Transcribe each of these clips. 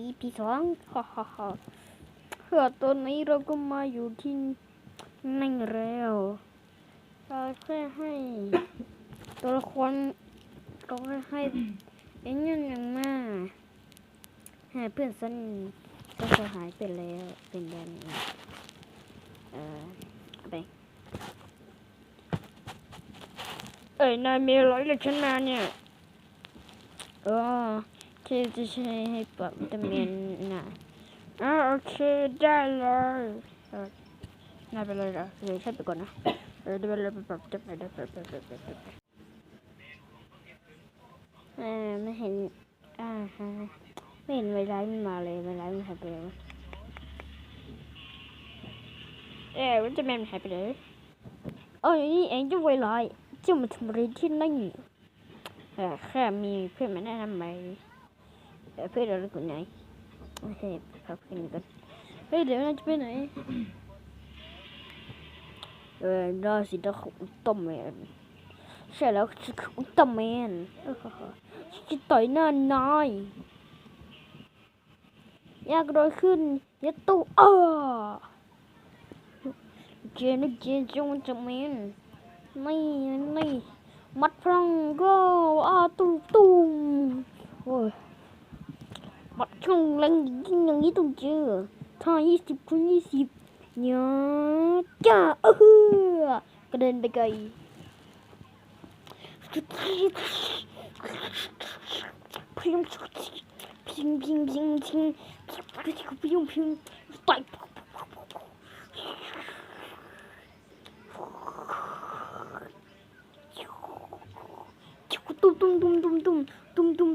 EP สองฮ่าฮ่าฮ่าเพื่อตอนนี้เราก็มาอยู่ที่นั่งแล้วเราแค่ให้ตัวละครก็แค่ให้เอ็นยังยังมาห้เพื่อนสนิทก็จะหายไปแล้วเป็นแบบนี้เอออาไปเอ้ยนายมีอะไรกับฉันมาเนี่ยเออ ที่จะใช้ให้ปรับวิตามินนะอ่าโอเคได้เลยเออนายไปเลยเหรอเดี๋ยวฉันไปก่อนนะเออเดี๋ยวไปเลยไปปรับจะไปได้ไปไปไปไปไปเออไม่เห็นอ่าฮะไม่เห็นเวลามันมาเลยเวลามันหายไปเลยวเอ้ยวิตามินหายไปเลยอ๋อนี่เองจะเวลาจะมาทำอะไรที่นั่นเออแค่มีเพื่อนมาแนะนำไหม เออเพื่อนเราคนไหนโอเคพักเพื่อนกันเฮ้ยเดี๋ยวเราจะไปไหนเออได้สิได้ของอุตร้าแมนใช่แล้วคืออุตร้าแมนจะต่อยหน้านายอยากโดยขึ้นยัดตู้อ้าเจนเจนจงอุลตร้าแมนนี่นี่มัดพลังก็อาตุ้มตุ้มโอ้ย 맞춤랑 이진영 이동주 다 29, 20 야짜 어흐 그런데 가이 핑핑핑핑 핑핑핑 뚱뚱뚱뚱뚱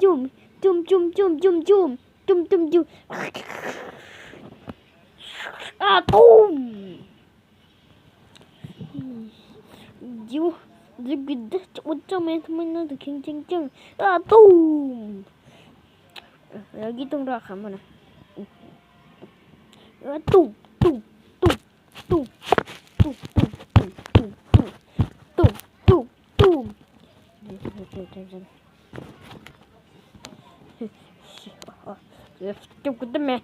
zoom zoom zoom zoom zoom zoom zoom zoom zoom chum tùm you the good chum what trong em mình nó được chăng chăng chăng à tùm 여기 동작 한번 해 뚝. 뚝뚝뚝뚝뚝뚝뚝뚝뚝뚝 Gitme.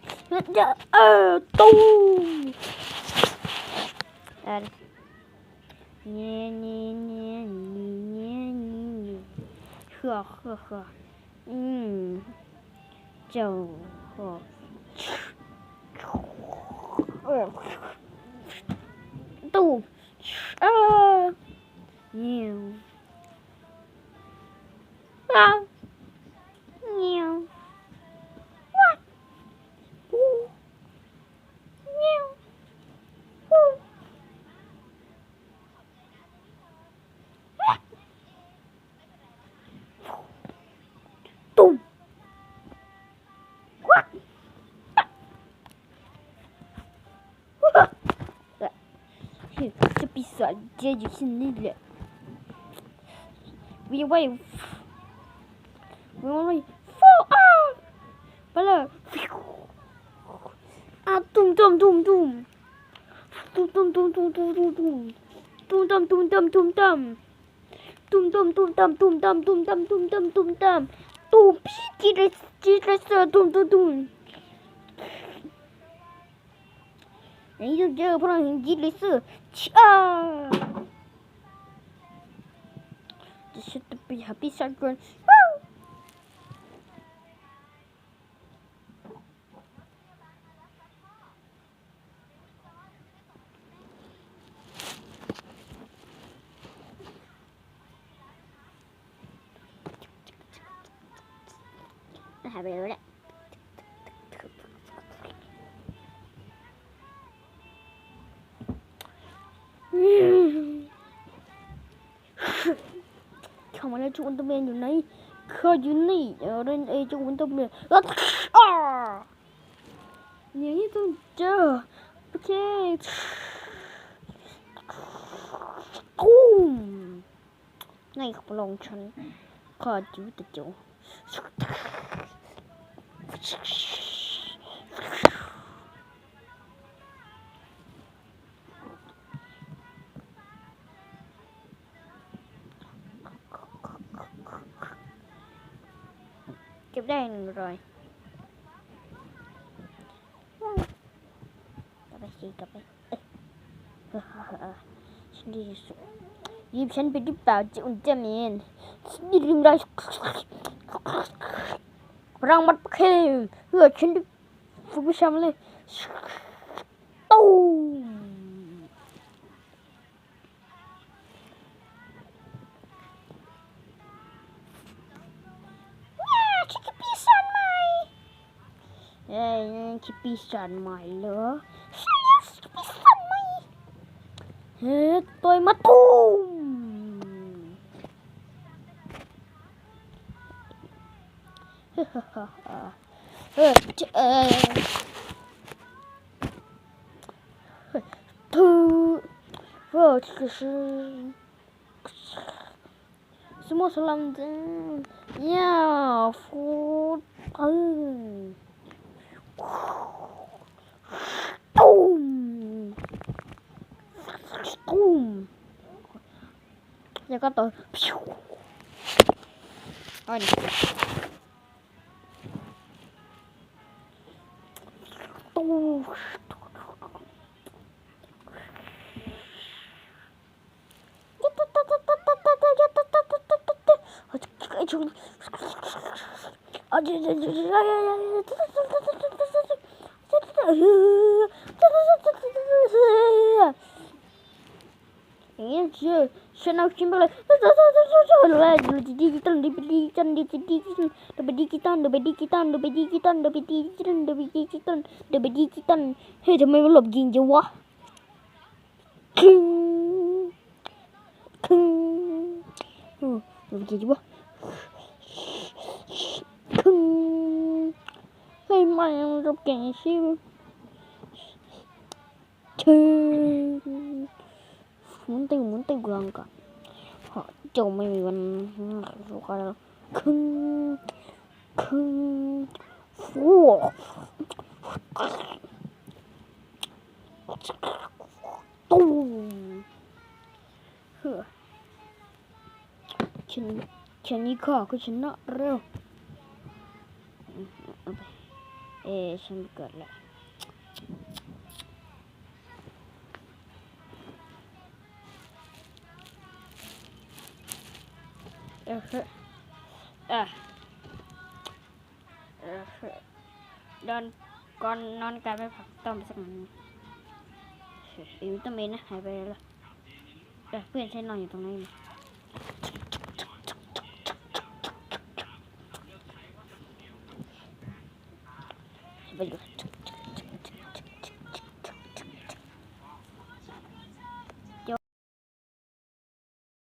Er. Ne ne ne ne ne ne. Hı hı hı. Hmm. Çok. Ду. А. Не. А. Что писать, дядя Синеля? Вырывай. Вырывай. Фу, а! Бля. А, тум тум тум тум. Тум тум тум тум тум тум тум. Тум там тум там тум там. Тум там тум там тум там тум там тум там тум там. Тупи, директор. Just let's do it, do do do. You just put on your jeans, cha. Just be happy, shotgun. ข้าจะฉันจะไปหาปีศาจก่อนหายไปแล้วแหละเข้ามาแล้วจ้าอุลตร้าแมนอยู่ไหนข้าอยู่นี่เรนเอจ้าอุลตร้าแมนแล้วอ้าอย่างนี้ต้องเจอโอเคตุ้มในขบลองฉันข้าจูตะโจ เก็บได้หนึ่งร้อยกลับไปสิกลับไปฉันดีสุดยิบฉันไปหรือเปล่าจะอุ่นจาเมนฉันลืมได้ รังมัดเพลงเพื่อฉันได้ฝึกชามเลยตูมว้าฉันคือปีศาจใหม่เอ้ยคือปีศาจใหม่เหรอใช่แล้วฉันคือปีศาจใหม่เฮ้ยต่อยมาตู้ 와, 진짜 스모 사람들, 야, 후, 아유. 똥! 내가 더, 아니. あ、じゃじゃじゃじゃじゃじっじゃじゃじゃじ ฉันเอาชิ้นไปเลยเลยดูดิจิตอลดูดิจิตอลดูดิจิตอลดูดิจิตอลดูดิจิตอลดูดิจิตอลดูดิจิตอลดูดิจิตอลดูดิจิตอลเฮ้ยทำไมมันหลบยิงจังวะคึงคึงหลบยิงจังวะคึงเฮ้ยมันหลบเก่งชิวคึง 문득 문득 그런가 정말 이건 소가 큰큰 우와ฉันนี่ค่ะคือฉันน่ะเร็วเออฉันเกิดแล้ว อะดอนก่อนนอนกลายไปผักต้มสักหนึ่งอิมตเองนะหายไปแล้วเพื่อนใช้นอนอยู่ตรงนี้